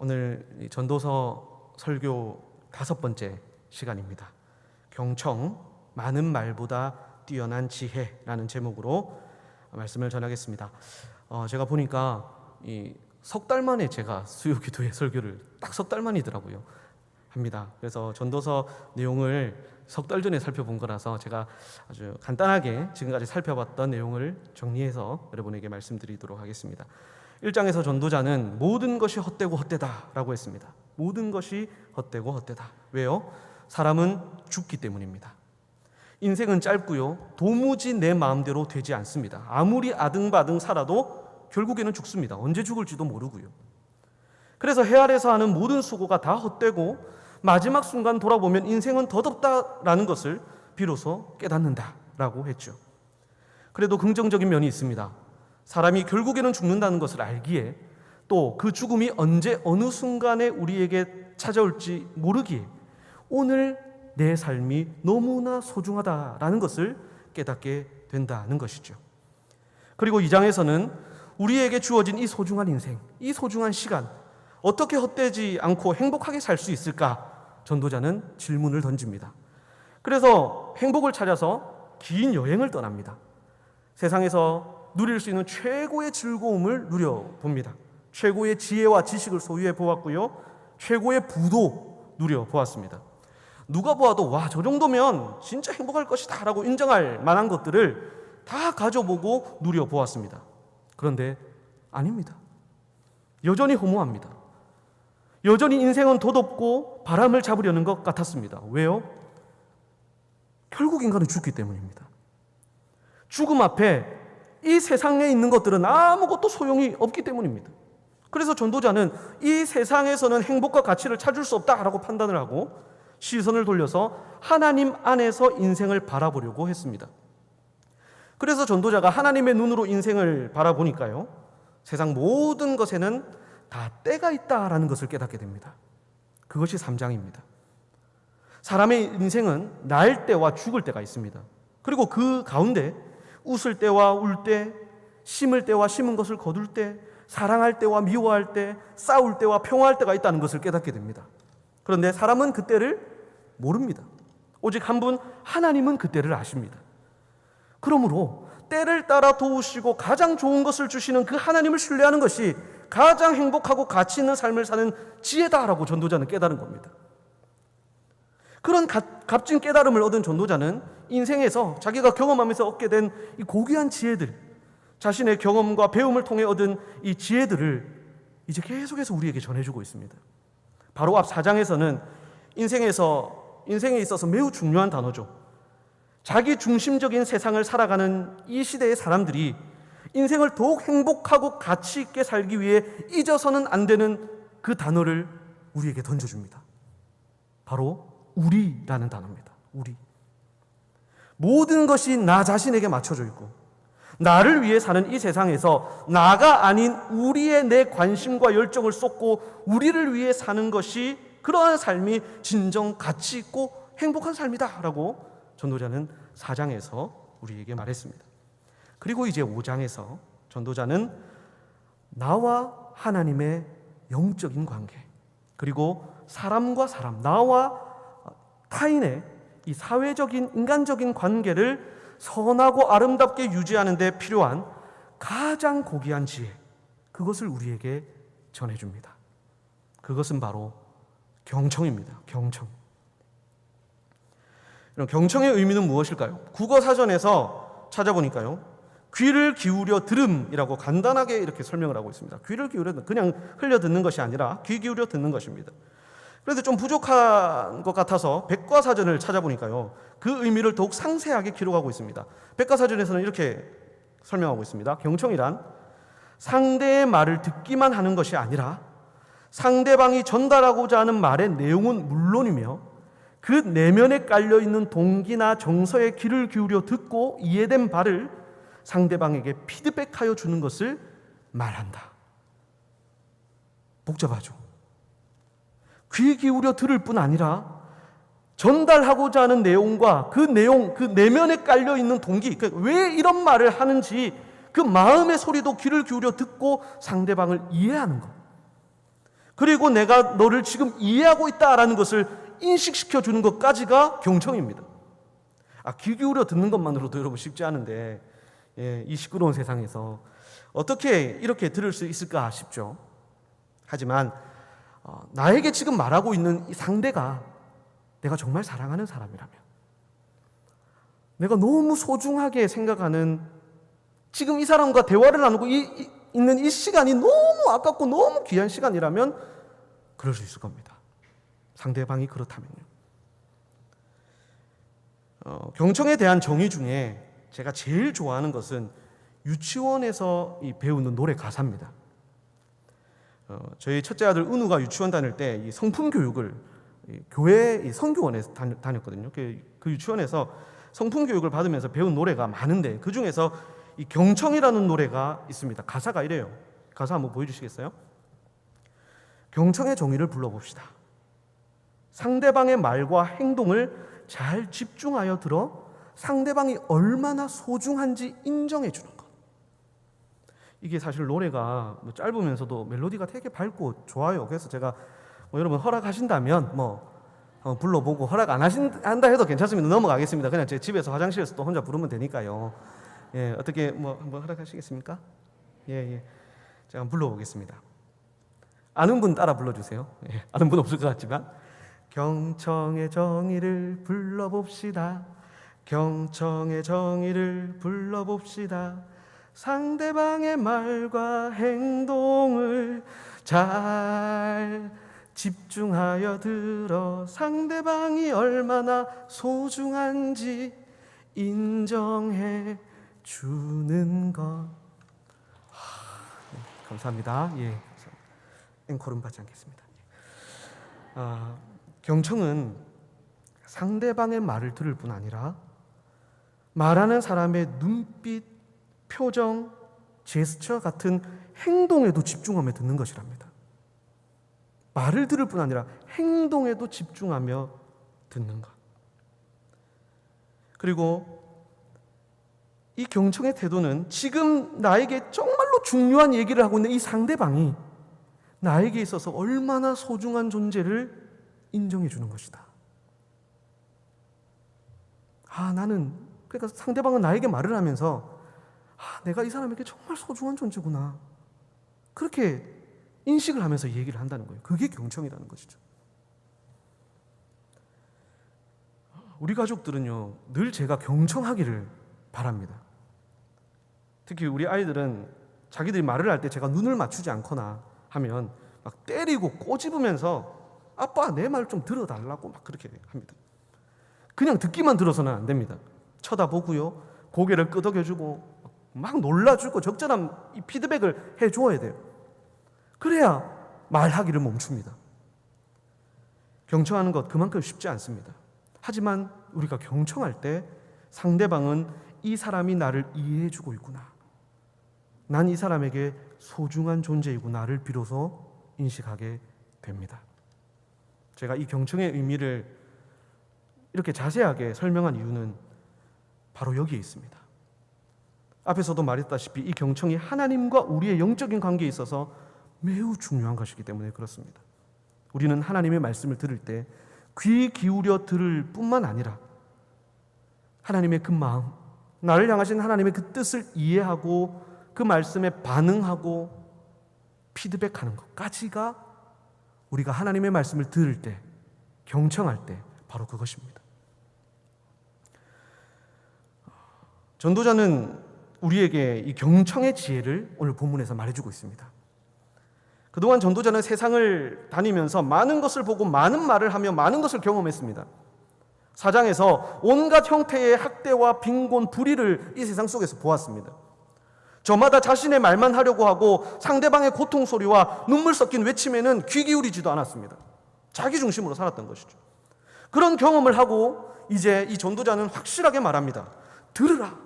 오늘 이 전도서 설교 다섯 번째 시간입니다. 경청 많은 말보다 뛰어난 지혜라는 제목으로 말씀을 전하겠습니다. 어, 제가 보니까 이석달 만에 제가 수요 기도회 설교를 딱 석 달 만이더라고요. 합니다. 그래서 전도서 내용을 석 달 전에 살펴본 거라서 제가 아주 간단하게 지금까지 살펴봤던 내용을 정리해서 여러분에게 말씀드리도록 하겠습니다. 1장에서 전도자는 모든 것이 헛되고 헛되다라고 했습니다. 모든 것이 헛되고 헛되다. 왜요? 사람은 죽기 때문입니다. 인생은 짧고요. 도무지 내 마음대로 되지 않습니다. 아무리 아등바등 살아도 결국에는 죽습니다. 언제 죽을지도 모르고요. 그래서 해 아래서 하는 모든 수고가 다 헛되고 마지막 순간 돌아보면 인생은 덧없다라는 것을 비로소 깨닫는다라고 했죠. 그래도 긍정적인 면이 있습니다. 사람이 결국에는 죽는다는 것을 알기에 또 그 죽음이 언제 어느 순간에 우리에게 찾아올지 모르기에 오늘 내 삶이 너무나 소중하다라는 것을 깨닫게 된다는 것이죠. 그리고 이 장에서는 우리에게 주어진 이 소중한 인생, 이 소중한 시간, 어떻게 헛되지 않고 행복하게 살 수 있을까? 전도자는 질문을 던집니다. 그래서 행복을 찾아서 긴 여행을 떠납니다. 세상에서 누릴 수 있는 최고의 즐거움을 누려봅니다. 최고의 지혜와 지식을 소유해 보았고요. 최고의 부도 누려보았습니다. 누가 보아도 와, 저 정도면 진짜 행복할 것이다 라고 인정할 만한 것들을 다 가져보고 누려보았습니다. 그런데 아닙니다. 여전히 허무합니다. 여전히 인생은 덧없고 바람을 잡으려는 것 같았습니다. 왜요? 결국 인간은 죽기 때문입니다. 죽음 앞에 이 세상에 있는 것들은 아무것도 소용이 없기 때문입니다. 그래서 전도자는 이 세상에서는 행복과 가치를 찾을 수 없다라고 판단을 하고 시선을 돌려서 하나님 안에서 인생을 바라보려고 했습니다. 그래서 전도자가 하나님의 눈으로 인생을 바라보니까요. 세상 모든 것에는 다 때가 있다라는 것을 깨닫게 됩니다. 그것이 3장입니다. 사람의 인생은 날 때와 죽을 때가 있습니다. 그리고 그 가운데 웃을 때와 울 때, 심을 때와 심은 것을 거둘 때, 사랑할 때와 미워할 때, 싸울 때와 평화할 때가 있다는 것을 깨닫게 됩니다. 그런데 사람은 그때를 모릅니다. 오직 한 분 하나님은 그때를 아십니다. 그러므로 때를 따라 도우시고 가장 좋은 것을 주시는 그 하나님을 신뢰하는 것이 가장 행복하고 가치 있는 삶을 사는 지혜다라고 전도자는 깨달은 겁니다. 그런 값진 깨달음을 얻은 전도자는 인생에서 자기가 경험하면서 얻게 된 이 고귀한 지혜들, 자신의 경험과 배움을 통해 얻은 이 지혜들을 이제 계속해서 우리에게 전해주고 있습니다. 바로 앞 4장에서는 인생에서, 인생에 있어서 매우 중요한 단어죠. 자기 중심적인 세상을 살아가는 이 시대의 사람들이 인생을 더욱 행복하고 가치 있게 살기 위해 잊어서는 안 되는 그 단어를 우리에게 던져줍니다. 바로 우리라는 단어입니다. 우리. 모든 것이 나 자신에게 맞춰져 있고, 나를 위해 사는 이 세상에서 나가 아닌 우리의 내 관심과 열정을 쏟고 우리를 위해 사는 것이 그러한 삶이 진정 가치 있고 행복한 삶이다. 라고 전도자는 4장에서 우리에게 말했습니다. 그리고 이제 5장에서 전도자는 나와 하나님의 영적인 관계, 그리고 사람과 사람, 나와 타인의 이 사회적인 인간적인 관계를 선하고 아름답게 유지하는 데 필요한 가장 고귀한 지혜, 그것을 우리에게 전해 줍니다. 그것은 바로 경청입니다. 경청. 경청의 의미는 무엇일까요? 국어 사전에서 찾아보니까요. 귀를 기울여 들음이라고 간단하게 이렇게 설명을 하고 있습니다. 귀를 기울여 그냥 흘려 듣는 것이 아니라 귀 기울여 듣는 것입니다. 그런데 좀 부족한 것 같아서 백과사전을 찾아보니까요. 그 의미를 더욱 상세하게 기록하고 있습니다. 백과사전에서는 이렇게 설명하고 있습니다. 경청이란 상대의 말을 듣기만 하는 것이 아니라 상대방이 전달하고자 하는 말의 내용은 물론이며 그 내면에 깔려 있는 동기나 정서에 귀를 기울여 듣고 이해된 바를 상대방에게 피드백하여 주는 것을 말한다. 복잡하죠. 귀 기울여 들을 뿐 아니라 전달하고자 하는 내용과 그 내용, 그 내면에 깔려 있는 동기, 그왜 이런 말을 하는지 그 마음의 소리도 귀를 기울여 듣고 상대방을 이해하는 것. 그리고 내가 너를 지금 이해하고 있다라는 것을 인식시켜 주는 것까지가 경청입니다. 아, 귀 기울여 듣는 것만으로도 여러분 쉽지 않은데 예, 이 시끄러운 세상에서 어떻게 이렇게 들을 수 있을까 싶죠. 하지만 어, 나에게 지금 말하고 있는 이 상대가 내가 정말 사랑하는 사람이라면 내가 너무 소중하게 생각하는 지금 이 사람과 대화를 나누고 이, 이, 있는 이 시간이 너무 아깝고 너무 귀한 시간이라면 그럴 수 있을 겁니다. 상대방이 그렇다면요. 어, 경청에 대한 정의 중에 제가 제일 좋아하는 것은 유치원에서 이 배우는 노래 가사입니다. 어, 저희 첫째 아들 은우가 유치원 다닐 때 이 성품 교육을 이 교회 다녔, 다녔거든요. 그, 그 유치원에서 성품 교육을 받으면서 배운 노래가 많은데 그 중에서 이 경청이라는 노래가 있습니다. 가사가 이래요. 가사 한번 보여주시겠어요? 경청의 정의를 불러봅시다. 상대방의 말과 행동을 잘 집중하여 들어 상대방이 얼마나 소중한지 인정해 주는 것. 이게 사실 노래가 뭐 짧으면서도 멜로디가 되게 밝고 좋아요. 그래서 제가 뭐 여러분 허락하신다면 뭐 어, 불러보고 허락 안 하신다 해도 괜찮습니다. 넘어가겠습니다. 그냥 제 집에서 화장실에서 또 혼자 부르면 되니까요. 예, 어떻게 뭐 한번 허락하시겠습니까? 예, 예. 제가 한번 불러보겠습니다. 아는 분 따라 불러주세요. 예, 아는 분 없을 것 같지만 경청의 정의를 불러봅시다. 경청의 정의를 불러봅시다. 상대방의 말과 행동을 잘 집중하여 들어 상대방이 얼마나 소중한지 인정해 주는 것. 하, 네, 감사합니다. 예, 앵콜은 받지 않겠습니다. 아, 경청은 상대방의 말을 들을 뿐 아니라 말하는 사람의 눈빛, 표정, 제스처 같은 행동에도 집중하며 듣는 것이랍니다. 말을 들을 뿐 아니라 행동에도 집중하며 듣는 것. 그리고 이 경청의 태도는 지금 나에게 정말로 중요한 얘기를 하고 있는 이 상대방이 나에게 있어서 얼마나 소중한 존재를 인정해 주는 것이다. 아, 나는 그러니까 상대방은 나에게 말을 하면서 아, 내가 이 사람에게 정말 소중한 존재구나. 그렇게 인식을 하면서 얘기를 한다는 거예요. 그게 경청이라는 것이죠. 우리 가족들은요, 늘 제가 경청하기를 바랍니다. 특히 우리 아이들은 자기들이 말을 할 때 제가 눈을 맞추지 않거나 하면 막 때리고 꼬집으면서 아빠 내 말 좀 들어달라고 막 그렇게 합니다. 그냥 듣기만 들어서는 안 됩니다. 쳐다보고요, 고개를 끄덕여주고 막 놀라주고 적절한 이 피드백을 해 줘야 돼요. 그래야 말하기를 멈춥니다. 경청하는 것 그만큼 쉽지 않습니다. 하지만 우리가 경청할 때 상대방은 이 사람이 나를 이해해 주고 있구나. 난 이 사람에게 소중한 존재이구나를 비로소 인식하게 됩니다. 제가 이 경청의 의미를 이렇게 자세하게 설명한 이유는 바로 여기에 있습니다. 앞에서도 말했다시피 이 경청이 하나님과 우리의 영적인 관계에 있어서 매우 중요한 것이기 때문에 그렇습니다. 우리는 하나님의 말씀을 들을 때 귀 기울여 들을 뿐만 아니라 하나님의 그 마음, 나를 향하신 하나님의 그 뜻을 이해하고 그 말씀에 반응하고 피드백하는 것까지가 우리가 하나님의 말씀을 들을 때, 경청할 때 바로 그것입니다. 전도자는 우리에게 이 경청의 지혜를 오늘 본문에서 말해주고 있습니다. 그동안 전도자는 세상을 다니면서 많은 것을 보고 많은 말을 하며 많은 것을 경험했습니다. 사장에서 온갖 형태의 학대와 빈곤, 불의를 이 세상 속에서 보았습니다. 저마다 자신의 말만 하려고 하고 상대방의 고통 소리와 눈물 섞인 외침에는 귀 기울이지도 않았습니다. 자기 중심으로 살았던 것이죠. 그런 경험을 하고 이제 이 전도자는 확실하게 말합니다. 들으라.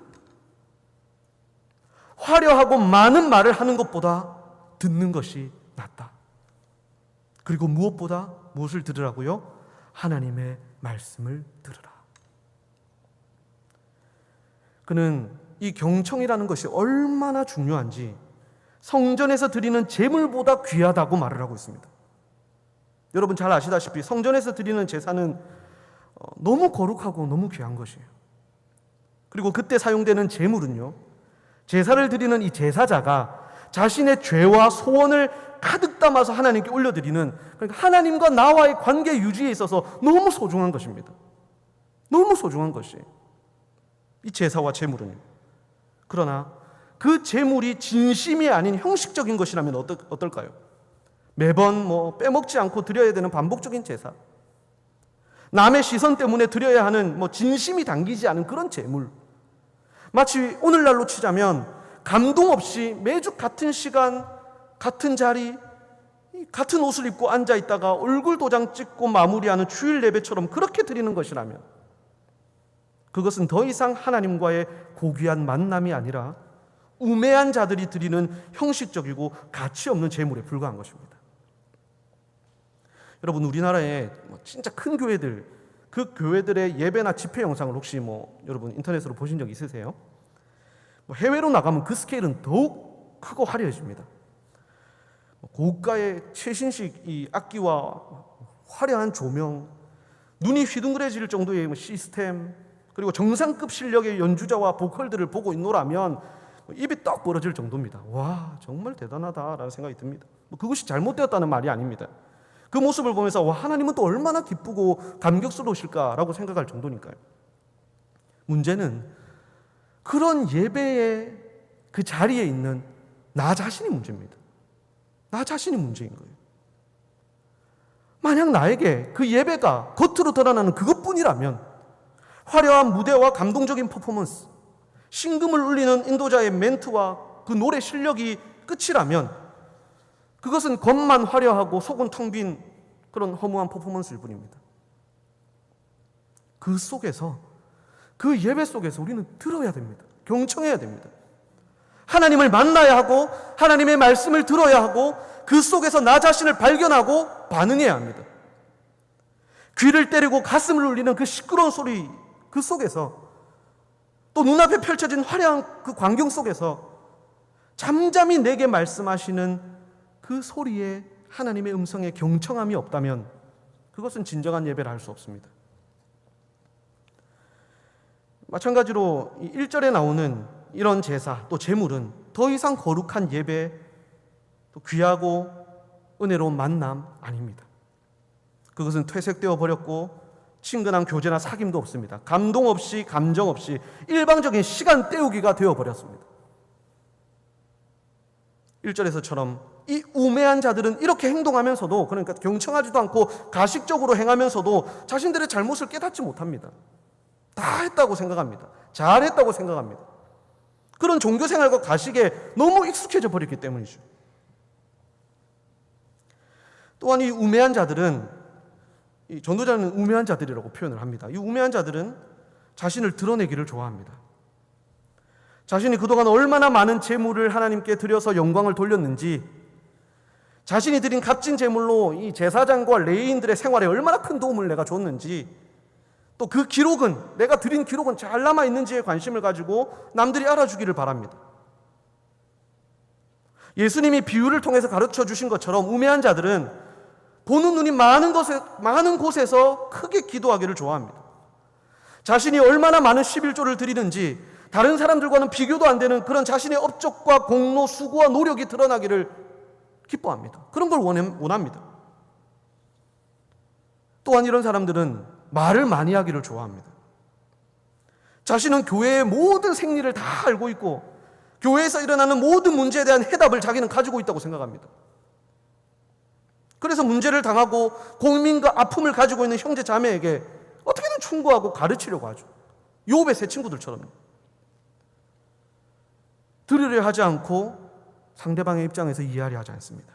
화려하고 많은 말을 하는 것보다 듣는 것이 낫다. 그리고 무엇보다 무엇을 들으라고요? 하나님의 말씀을 들으라. 그는 이 경청이라는 것이 얼마나 중요한지 성전에서 드리는 제물보다 귀하다고 말을 하고 있습니다. 여러분 잘 아시다시피 성전에서 드리는 제사는 어, 너무 거룩하고 너무 귀한 것이에요. 그리고 그때 사용되는 제물은요. 제사를 드리는 이 제사자가 자신의 죄와 소원을 가득 담아서 하나님께 올려드리는 그러니까 하나님과 나와의 관계 유지에 있어서 너무 소중한 것입니다. 너무 소중한 것이 이 제사와 제물은요. 그러나 그 제물이 진심이 아닌 형식적인 것이라면 어떨, 어떨 까요? 매번 뭐 빼먹지 않고 드려야 되는 반복적인 제사. 남의 시선 때문에 드려야 하는 뭐 진심이 담기지 않은 그런 제물. 마치 오늘날로 치자면 감동 없이 매주 같은 시간, 같은 자리, 같은 옷을 입고 앉아 있다가 얼굴 도장 찍고 마무리하는 주일 예배처럼 그렇게 드리는 것이라면 그것은 더 이상 하나님과의 고귀한 만남이 아니라 우매한 자들이 드리는 형식적이고 가치 없는 제물에 불과한 것입니다. 여러분 우리나라에 뭐 진짜 큰 교회들 그 교회들의 예배나 집회 영상을 혹시 뭐 여러분 인터넷으로 보신 적 있으세요? 뭐 해외로 나가면 그 스케일은 더욱 크고 화려해집니다. 뭐 고가의 최신식 이 악기와 화려한 조명, 눈이 휘둥그레질 정도의 뭐 시스템, 그리고 정상급 실력의 연주자와 보컬들을 보고 있노라면 뭐 입이 떡 벌어질 정도입니다. 와, 정말 대단하다라는 생각이 듭니다. 뭐 그것이 잘못되었다는 말이 아닙니다. 그 모습을 보면서 와, 하나님은 또 얼마나 기쁘고 감격스러우실까라고 생각할 정도니까요. 문제는 그런 예배의 그 자리에 있는 나 자신이 문제입니다. 나 자신이 문제인 거예요. 만약 나에게 그 예배가 겉으로 드러나는 그것뿐이라면 화려한 무대와 감동적인 퍼포먼스, 신금을 울리는 인도자의 멘트와 그 노래 실력이 끝이라면 그것은 겉만 화려하고 속은 텅 빈 그런 허무한 퍼포먼스일 뿐입니다. 그 속에서 그 예배 속에서 우리는 들어야 됩니다. 경청해야 됩니다. 하나님을 만나야 하고 하나님의 말씀을 들어야 하고 그 속에서 나 자신을 발견하고 반응해야 합니다. 귀를 때리고 가슴을 울리는 그 시끄러운 소리 그 속에서 또 눈앞에 펼쳐진 화려한 그 광경 속에서 잠잠히 내게 말씀하시는 그 소리에 하나님의 음성에 경청함이 없다면 그것은 진정한 예배를 할 수 없습니다. 마찬가지로 1절에 나오는 이런 제사 또 제물은 더 이상 거룩한 예배 또 귀하고 은혜로운 만남 아닙니다. 그것은 퇴색되어 버렸고 친근한 교제나 사귐도 없습니다. 감동 없이 감정 없이 일방적인 시간 때우기가 되어 버렸습니다. 1절에서처럼 이 우매한 자들은 이렇게 행동하면서도 그러니까 경청하지도 않고 가식적으로 행하면서도 자신들의 잘못을 깨닫지 못합니다. 다 했다고 생각합니다. 잘했다고 생각합니다. 그런 종교 생활과 가식에 너무 익숙해져 버렸기 때문이죠. 또한 이 우매한 자들은 이 전도자는 우매한 자들이라고 표현을 합니다. 이 우매한 자들은 자신을 드러내기를 좋아합니다. 자신이 그동안 얼마나 많은 재물을 하나님께 드려서 영광을 돌렸는지, 자신이 드린 값진 재물로 이 제사장과 레인들의 생활에 얼마나 큰 도움을 내가 줬는지, 또 그 기록은, 내가 드린 기록은 잘 남아 있는지에 관심을 가지고 남들이 알아주기를 바랍니다. 예수님이 비유를 통해서 가르쳐 주신 것처럼 우매한 자들은 보는 눈이 많은 곳에, 많은 곳에서 크게 기도하기를 좋아합니다. 자신이 얼마나 많은 11조를 드리는지 다른 사람들과는 비교도 안 되는 그런 자신의 업적과 공로, 수고와 노력이 드러나기를 기뻐합니다. 그런 걸 원합니다. 또한 이런 사람들은 말을 많이 하기를 좋아합니다. 자신은 교회의 모든 생리를 다 알고 있고 교회에서 일어나는 모든 문제에 대한 해답을 자기는 가지고 있다고 생각합니다. 그래서 문제를 당하고 고민과 아픔을 가지고 있는 형제 자매에게 어떻게든 충고하고 가르치려고 하죠. 요업의 새 친구들처럼. 들으려 하지 않고 상대방의 입장에서 이해하려 하지 않습니다.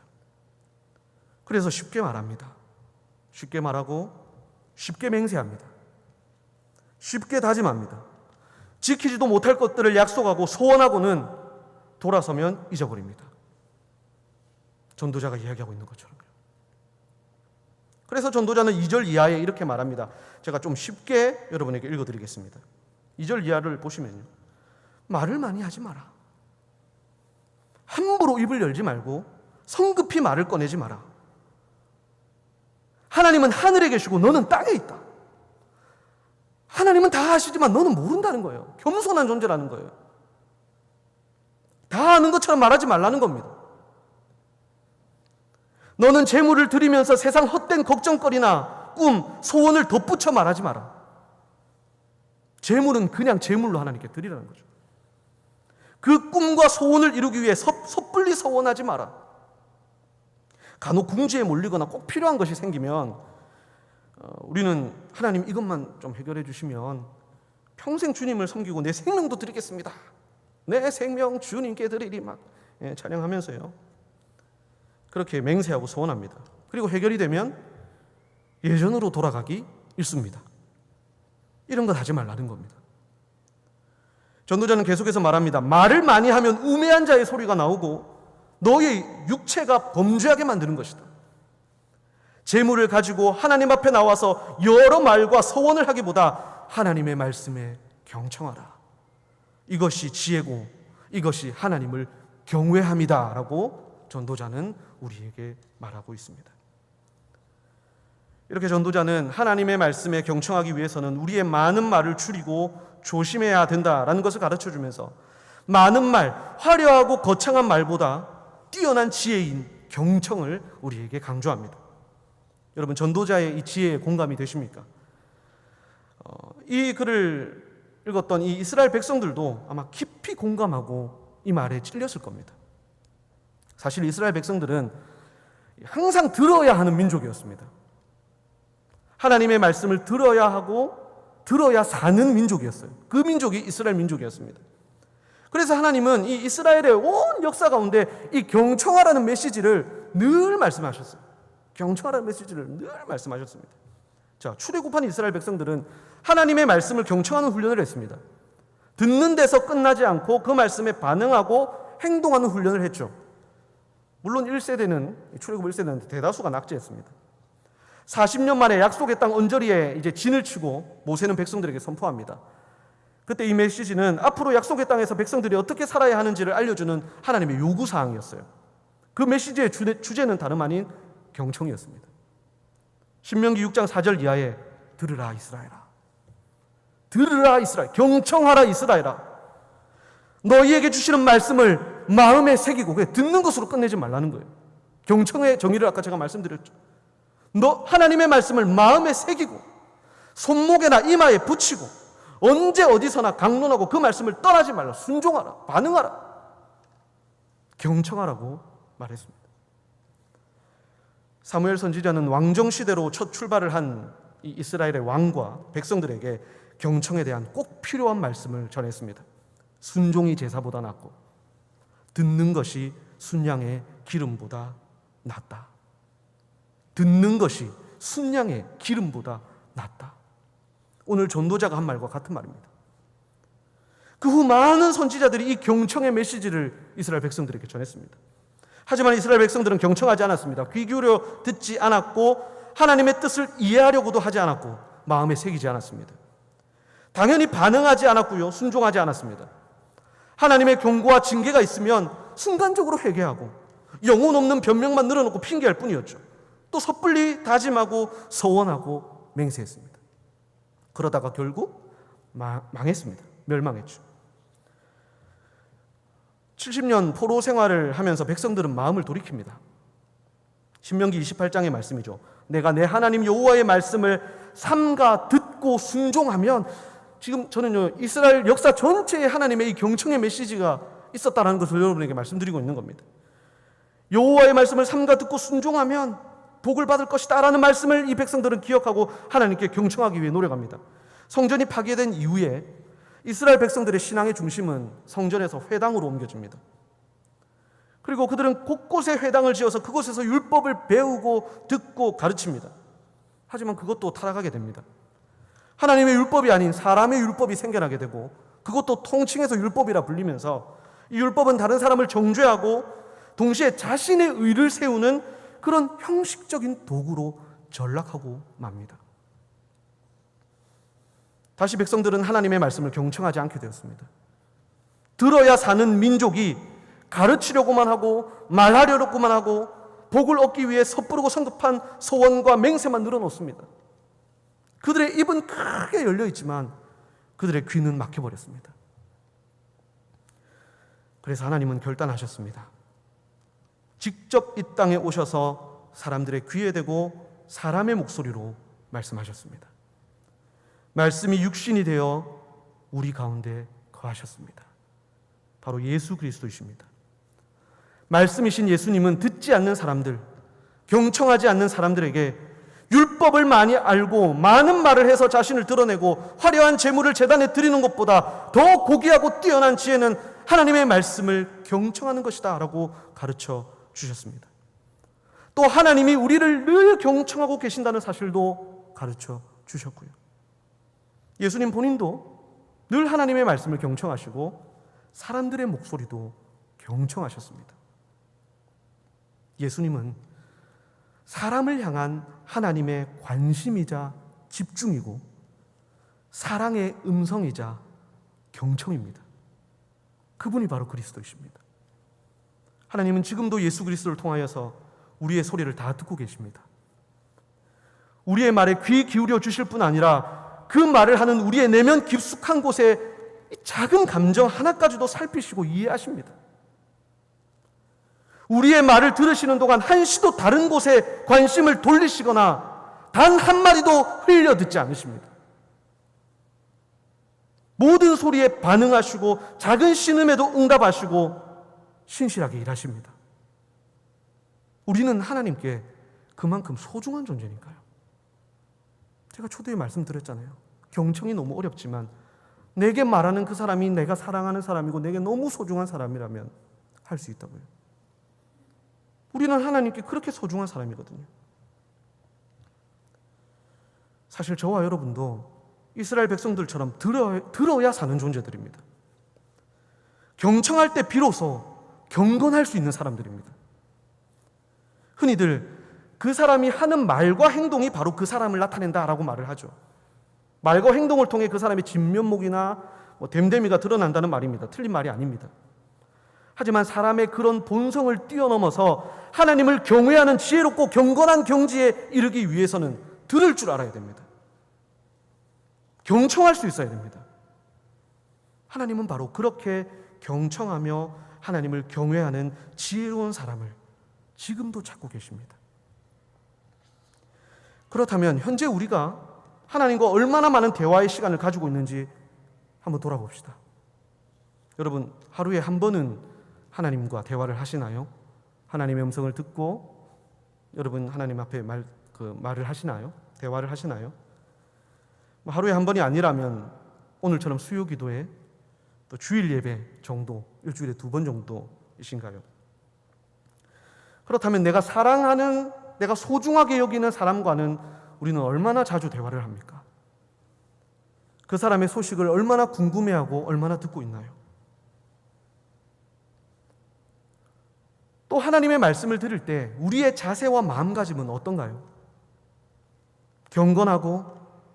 그래서 쉽게 말합니다. 쉽게 말하고 쉽게 맹세합니다. 쉽게 다짐합니다. 지키지도 못할 것들을 약속하고 소원하고는 돌아서면 잊어버립니다. 전도자가 이야기하고 있는 것처럼. 그래서 전도자는 2절 이하에 이렇게 말합니다. 제가 좀 쉽게 여러분에게 읽어드리겠습니다. 2절 이하를 보시면요. 말을 많이 하지 마라. 함부로 입을 열지 말고 성급히 말을 꺼내지 마라. 하나님은 하늘에 계시고 너는 땅에 있다. 하나님은 다 아시지만 너는 모른다는 거예요. 겸손한 존재라는 거예요. 다 아는 것처럼 말하지 말라는 겁니다. 너는 재물을 드리면서 세상 헛된 걱정거리나 꿈, 소원을 덧붙여 말하지 마라. 재물은 그냥 재물로 하나님께 드리라는 거죠. 그 꿈과 소원을 이루기 위해 섣불리 서원하지 마라. 간혹 궁지에 몰리거나 꼭 필요한 것이 생기면 어, 우리는 하나님 이것만 좀 해결해 주시면 평생 주님을 섬기고 내 생명도 드리겠습니다. 내 생명 주님께 드리리 막 예, 찬양하면서요. 그렇게 맹세하고 소원합니다. 그리고 해결이 되면 예전으로 돌아가기 일쑤입니다. 이런 것 하지 말라는 겁니다. 전도자는 계속해서 말합니다. 말을 많이 하면 우매한 자의 소리가 나오고 너의 육체가 범죄하게 만드는 것이다. 재물을 가지고 하나님 앞에 나와서 여러 말과 서원을 하기보다 하나님의 말씀에 경청하라. 이것이 지혜고 이것이 하나님을 경외함이다라고 전도자는 우리에게 말하고 있습니다. 이렇게 전도자는 하나님의 말씀에 경청하기 위해서는 우리의 많은 말을 줄이고 조심해야 된다라는 것을 가르쳐 주면서 많은 말, 화려하고 거창한 말보다 뛰어난 지혜인 경청을 우리에게 강조합니다. 여러분 전도자의 이 지혜에 공감이 되십니까? 어, 이 글을 읽었던 이 이스라엘 백성들도 아마 깊이 공감하고 이 말에 찔렸을 겁니다. 사실 이스라엘 백성들은 항상 들어야 하는 민족이었습니다. 하나님의 말씀을 들어야 하고 들어야 사는 민족이었어요. 그 민족이 이스라엘 민족이었습니다. 그래서 하나님은 이 이스라엘의 온 역사 가운데 이 경청하라는 메시지를 늘 말씀하셨어요. 경청하라는 메시지를 늘 말씀하셨습니다. 자, 출애굽한 이스라엘 백성들은 하나님의 말씀을 경청하는 훈련을 했습니다. 듣는 데서 끝나지 않고 그 말씀에 반응하고 행동하는 훈련을 했죠. 물론 1세대는 출애굽 1세대는 대다수가 낙제했습니다. 40년 만에 약속의 땅 언저리에 이제 진을 치고 모세는 백성들에게 선포합니다. 그때 이 메시지는 앞으로 약속의 땅에서 백성들이 어떻게 살아야 하는지를 알려주는 하나님의 요구 사항이었어요. 그 메시지의 주제는 다름 아닌 경청이었습니다. 신명기 6장 4절 이하에 들으라 이스라엘아. 들으라 이스라엘. 경청하라 이스라엘아. 너희에게 주시는 말씀을 마음에 새기고 듣는 것으로 끝내지 말라는 거예요. 경청의 정의를 아까 제가 말씀드렸죠. 너 하나님의 말씀을 마음에 새기고 손목에나 이마에 붙이고 언제 어디서나 강론하고 그 말씀을 떠나지 말라. 순종하라. 반응하라. 경청하라고 말했습니다. 사무엘 선지자는 왕정 시대로 첫 출발을 한 이스라엘의 왕과 백성들에게 경청에 대한 꼭 필요한 말씀을 전했습니다. 순종이 제사보다 낫고 듣는 것이 순양의 기름보다 낫다. 듣는 것이 순양의 기름보다 낫다. 오늘 전도자가 한 말과 같은 말입니다. 그 후 많은 선지자들이 이 경청의 메시지를 이스라엘 백성들에게 전했습니다. 하지만 이스라엘 백성들은 경청하지 않았습니다. 귀 기울여 듣지 않았고 하나님의 뜻을 이해하려고도 하지 않았고 마음에 새기지 않았습니다. 당연히 반응하지 않았고요. 순종하지 않았습니다. 하나님의 경고와 징계가 있으면 순간적으로 회개하고 영혼 없는 변명만 늘어놓고 핑계할 뿐이었죠. 또 섣불리 다짐하고 서원하고 맹세했습니다. 그러다가 결국 망했습니다. 멸망했죠. 70년 포로 생활을 하면서 백성들은 마음을 돌이킵니다. 신명기 28장의 말씀이죠. 내가 내 하나님 여호와의 말씀을 삼가 듣고 순종하면 지금 저는요 이스라엘 역사 전체에 하나님의 이 경청의 메시지가 있었다라는 것을 여러분에게 말씀드리고 있는 겁니다. 여호와의 말씀을 삼가 듣고 순종하면 복을 받을 것이다라는 말씀을 이 백성들은 기억하고 하나님께 경청하기 위해 노력합니다. 성전이 파괴된 이후에 이스라엘 백성들의 신앙의 중심은 성전에서 회당으로 옮겨집니다. 그리고 그들은 곳곳에 회당을 지어서 그곳에서 율법을 배우고 듣고 가르칩니다. 하지만 그것도 타락하게 됩니다. 하나님의 율법이 아닌 사람의 율법이 생겨나게 되고 그것도 통칭해서 율법이라 불리면서 이 율법은 다른 사람을 정죄하고 동시에 자신의 의를 세우는 그런 형식적인 도구로 전락하고 맙니다. 다시 백성들은 하나님의 말씀을 경청하지 않게 되었습니다. 들어야 사는 민족이 가르치려고만 하고 말하려고만 하고 복을 얻기 위해 섣부르고 성급한 소원과 맹세만 늘어놓습니다. 그들의 입은 크게 열려 있지만 그들의 귀는 막혀 버렸습니다. 그래서 하나님은 결단하셨습니다. 직접 이 땅에 오셔서 사람들의 귀에 대고 사람의 목소리로 말씀하셨습니다. 말씀이 육신이 되어 우리 가운데 거하셨습니다. 바로 예수 그리스도이십니다. 말씀이신 예수님은 듣지 않는 사람들, 경청하지 않는 사람들에게 율법을 많이 알고 많은 말을 해서 자신을 드러내고 화려한 재물을 재단에 드리는 것보다 더 고귀하고 뛰어난 지혜는 하나님의 말씀을 경청하는 것이다 라고 가르쳐 주셨습니다. 또 하나님이 우리를 늘 경청하고 계신다는 사실도 가르쳐 주셨고요. 예수님 본인도 늘 하나님의 말씀을 경청하시고 사람들의 목소리도 경청하셨습니다. 예수님은 사람을 향한 하나님의 관심이자 집중이고 사랑의 음성이자 경청입니다. 그분이 바로 그리스도이십니다. 하나님은 지금도 예수 그리스도를 통하여서 우리의 소리를 다 듣고 계십니다. 우리의 말에 귀 기울여 주실 뿐 아니라 그 말을 하는 우리의 내면 깊숙한 곳에 작은 감정 하나까지도 살피시고 이해하십니다. 우리의 말을 들으시는 동안 한시도 다른 곳에 관심을 돌리시거나 단 한마디도 흘려 듣지 않으십니다. 모든 소리에 반응하시고 작은 신음에도 응답하시고 신실하게 일하십니다. 우리는 하나님께 그만큼 소중한 존재니까요. 제가 초대에 말씀드렸잖아요. 경청이 너무 어렵지만 내게 말하는 그 사람이 내가 사랑하는 사람이고 내게 너무 소중한 사람이라면 할 수 있다고요. 우리는 하나님께 그렇게 소중한 사람이거든요. 사실 저와 여러분도 이스라엘 백성들처럼 들어, 들어야 사는 존재들입니다. 경청할 때 비로소 경건할 수 있는 사람들입니다. 흔히들 그 사람이 하는 말과 행동이 바로 그 사람을 나타낸다라고 말을 하죠. 말과 행동을 통해 그 사람의 진면목이나 뭐 됨됨이가 드러난다는 말입니다. 틀린 말이 아닙니다. 하지만 사람의 그런 본성을 뛰어넘어서 하나님을 경외하는 지혜롭고 경건한 경지에 이르기 위해서는 들을 줄 알아야 됩니다. 경청할 수 있어야 됩니다. 하나님은 바로 그렇게 경청하며 하나님을 경외하는 지혜로운 사람을 지금도 찾고 계십니다. 그렇다면 현재 우리가 하나님과 얼마나 많은 대화의 시간을 가지고 있는지 한번 돌아봅시다. 여러분, 하루에 한 번은 하나님과 대화를 하시나요? 하나님의 음성을 듣고 여러분 하나님 앞에 말, 그 말을 하시나요? 대화를 하시나요? 뭐 하루에 한 번이 아니라면 오늘처럼 수요 기도에 또 주일 예배 정도, 일주일에 두 번 정도이신가요? 그렇다면 내가 사랑하는, 내가 소중하게 여기는 사람과는 우리는 얼마나 자주 대화를 합니까? 그 사람의 소식을 얼마나 궁금해하고 얼마나 듣고 있나요? 또 하나님의 말씀을 들을 때 우리의 자세와 마음가짐은 어떤가요? 경건하고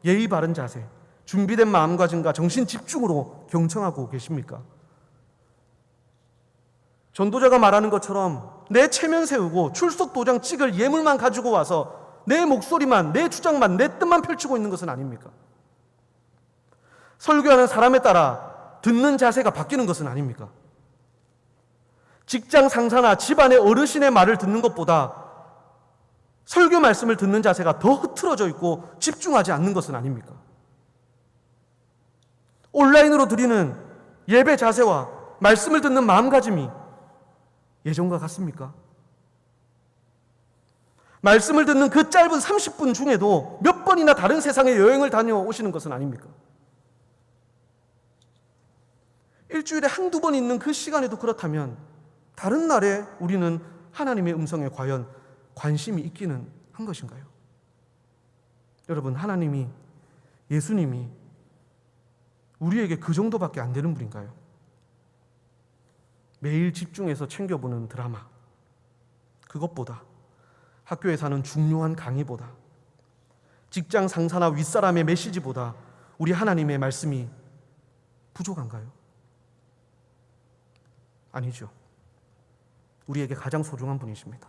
예의 바른 자세, 준비된 마음가짐과 정신 집중으로 경청하고 계십니까? 전도자가 말하는 것처럼 내 체면 세우고 출석 도장 찍을 예물만 가지고 와서 내 목소리만, 내 주장만, 내 뜻만 펼치고 있는 것은 아닙니까? 설교하는 사람에 따라 듣는 자세가 바뀌는 것은 아닙니까? 직장 상사나 집안의 어르신의 말을 듣는 것보다 설교 말씀을 듣는 자세가 더 흐트러져 있고 집중하지 않는 것은 아닙니까? 온라인으로 드리는 예배 자세와 말씀을 듣는 마음가짐이 예전과 같습니까? 말씀을 듣는 그 짧은 30분 중에도 몇 번이나 다른 세상에 여행을 다녀오시는 것은 아닙니까? 일주일에 한두 번 있는 그 시간에도 그렇다면 다른 날에 우리는 하나님의 음성에 과연 관심이 있기는 한 것인가요? 여러분, 하나님이, 예수님이 우리에게 그 정도밖에 안 되는 분인가요? 매일 집중해서 챙겨보는 드라마, 그것보다 학교에 사는 중요한 강의보다 직장 상사나 윗사람의 메시지보다 우리 하나님의 말씀이 부족한가요? 아니죠. 우리에게 가장 소중한 분이십니다.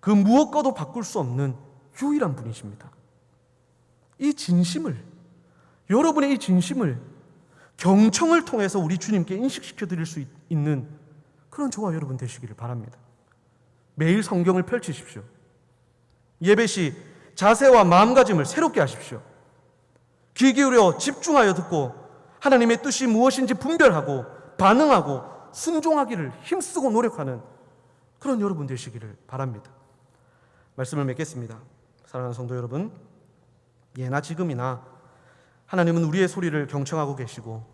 그 무엇과도 바꿀 수 없는 유일한 분이십니다. 이 진심을 여러분의 이 진심을 경청을 통해서 우리 주님께 인식시켜 드릴 수 있- 있는 그런 저와 여러분 되시기를 바랍니다. 매일 성경을 펼치십시오. 예배 시 자세와 마음가짐을 새롭게 하십시오. 귀 기울여 집중하여 듣고 하나님의 뜻이 무엇인지 분별하고 반응하고 순종하기를 힘쓰고 노력하는 그런 여러분 되시기를 바랍니다. 말씀을 맺겠습니다. 사랑하는 성도 여러분, 예나 지금이나 하나님은 우리의 소리를 경청하고 계시고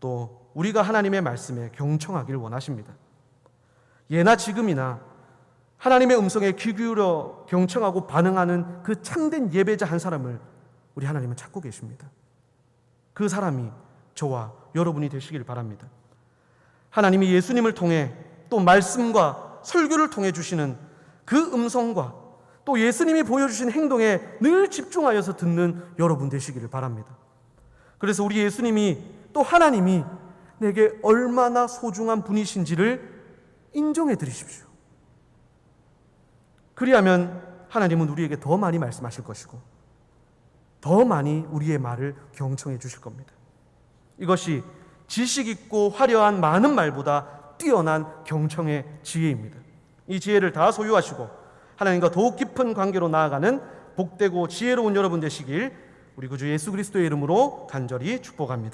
또 우리가 하나님의 말씀에 경청하기를 원하십니다. 예나 지금이나 하나님의 음성에 귀 기울여 경청하고 반응하는 그 참된 예배자 한 사람을 우리 하나님은 찾고 계십니다. 그 사람이 저와 여러분이 되시길 바랍니다. 하나님이 예수님을 통해 또 말씀과 설교를 통해 주시는 그 음성과 또 예수님이 보여주신 행동에 늘 집중하여서 듣는 여러분 되시기를 바랍니다. 그래서 우리 예수님이 또 하나님이 내게 얼마나 소중한 분이신지를 인정해 드리십시오. 그리하면 하나님은 우리에게 더 많이 말씀하실 것이고 더 많이 우리의 말을 경청해 주실 겁니다. 이것이 지식 있고 화려한 많은 말보다 뛰어난 경청의 지혜입니다. 이 지혜를 다 소유하시고 하나님과 더욱 깊은 관계로 나아가는 복되고 지혜로운 여러분 되시길 우리 구주 예수 그리스도의 이름으로 간절히 축복합니다.